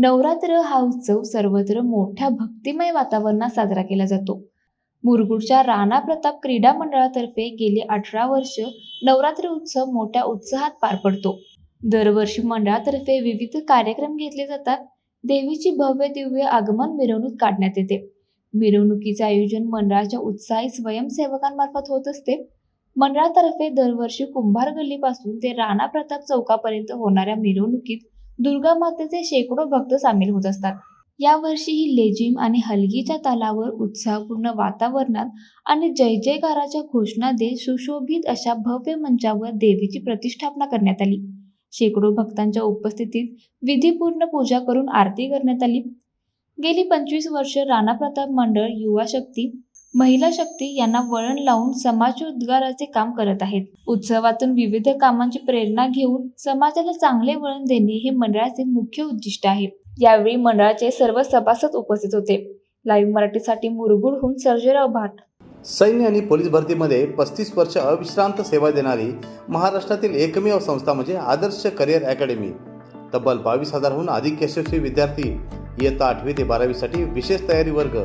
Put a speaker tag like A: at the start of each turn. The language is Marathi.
A: नवरात्र हा उत्सव सर्वत्र मोठ्या भक्तिमय वातावरणात साजरा केला जातो. मुरगुडच्या राणा प्रताप क्रीडा मंडळातर्फे गेली अठरा वर्ष नवरात्र उत्सव मोठ्या उत्साहात पार पडतो. दरवर्षी मंडळातर्फे विविध कार्यक्रम घेतले जातात. देवीची भव्य दिव्य आगमन मिरवणूक काढण्यात येते. मिरवणुकीचे आयोजन मंडळाच्या उत्साही स्वयंसेवकांमार्फत होत असते. मंडळातर्फे दरवर्षी कुंभार गल्लीपासून ते राणा प्रताप चौकापर्यंत होणाऱ्या मिरवणुकीत दुर्गा मातेचे शेकडो भक्त सामील होत असतात. यावर्षीही लेझिम आणि हलगीच्या तालावर उत्साहपूर्ण वातावरणात आणि जय जयकाराच्या घोषणा देत सुशोभित अशा भव्य मंचावर देवीची प्रतिष्ठापना करण्यात आली. शेकडो भक्तांच्या उपस्थितीत विधीपूर्ण पूजा करून आरती करण्यात आली. गेली पंचवीस वर्ष राणा प्रताप मंडळ युवा शक्ती महिला शक्ती यांना वळण लावून समाज उद्गाराचे काम करत आहेत. उत्सवातून विविध कामांची प्रेरणा घेऊन समाजाला चांगले वळण देणे हे मंडळाचे मुख्य उद्दिष्ट आहे. यावेळी मंडळाचे सर्व सभासद उपस्थित होते. लाईव्ह मराठीसाठी मुरगुडहून सर्जेराव भाट.
B: सैन्य आणि पोलीस भरतीमध्ये पस्तीस वर्ष अविश्रांत सेवा देणारी महाराष्ट्रातील एकमेव संस्था म्हणजे आदर्श करिअर अकॅडमी. तब्बल बावीस हजारहून अधिक यशस्वी विद्यार्थी इयत्ता आठवी ते बारावीसाठी विशेष तयारी वर्ग.